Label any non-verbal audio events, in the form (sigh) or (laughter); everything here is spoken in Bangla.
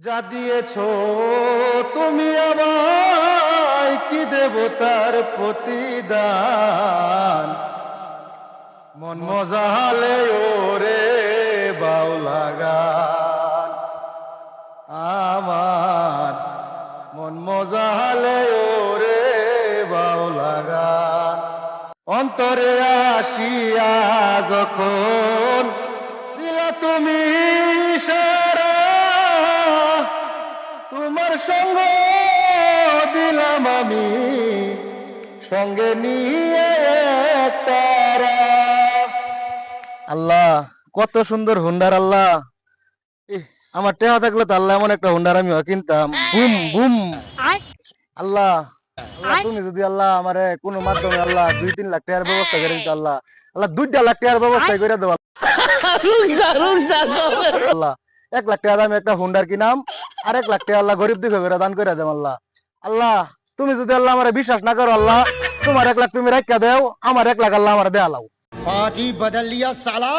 যা দিয়েছ তুমি আমায় কি দেবতার প্রতিদান? মন মজালে ওরে বাউলা গান আমার মন মজালে ওরে বাউলা গান অন্তরে আসিয়া যখন দিলা তুমি সারা সঙ্গ দিলাম আমি। সঙ্গে নিয়ে তারা। আল্লাহ কত সুন্দর হুন্ডার আল্লাহ। আমার টেহা থাকলে তো আল্লাহ এমন একটা হুন্ডার আমি কিনতাম। Boom boom. আল্লাহ তুমি যদি আল্লাহ আমারে কোন মাধ্যমে আল্লাহ দুই তিন লাখ টাকার ব্যবস্থা করে দিতে আল্লাহ আল্লাহ দুইটা লাখ টাকার ব্যবস্থা করে দেবো আল্লাহ (laughs) এক লাখ টাকা দামে একটা হুন্ডার কিনাম আর এক লাখ টাকা আল্লাহ গরিব দিকে দান করে দেব আল্লাহ। আল্লাহ, তুমি যদি আল্লাহ আমার বিশ্বাস না করো আল্লাহ, তোমার এক লাখ তুমি রাখিয়া দেও, আমার এক লাখ আল্লাহ আমার দেয়া লাও। বদল লিয়া সালা